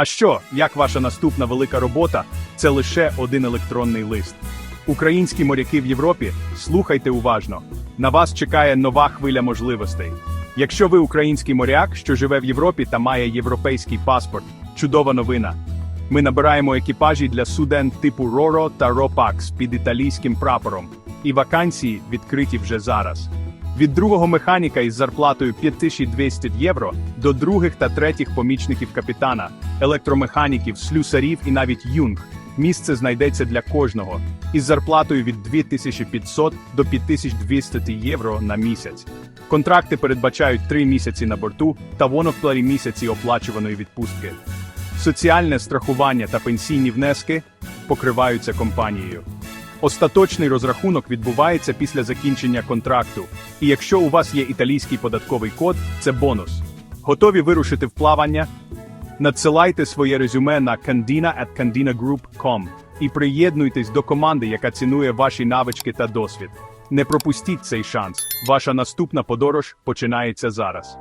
А що, як ваша наступна велика робота, це лише один електронний лист. Українські моряки в Європі, слухайте уважно. На вас чекає нова хвиля можливостей. Якщо ви український моряк, що живе в Європі та має європейський паспорт, чудова новина. Ми набираємо екіпажі для суден типу Roro та Ropax під італійським прапором, і вакансії відкриті вже зараз. Від другого механіка із зарплатою 5200 євро до других та третіх помічників капітана, електромеханіків, слюсарів і навіть юнг. Місце знайдеться для кожного із зарплатою від 2500 до 5200 євро на місяць. Контракти передбачають 3 місяці на борту та воновпларі місяці оплачуваної відпустки. Соціальне страхування та пенсійні внески покриваються компанією. Остаточний розрахунок відбувається після закінчення контракту, і якщо у вас є італійський податковий код, це бонус. Готові вирушити в плавання? Надсилайте своє резюме на candina.candinagroup.com і приєднуйтесь до команди, яка цінує ваші навички та досвід. Не пропустіть цей шанс. Ваша наступна подорож починається зараз.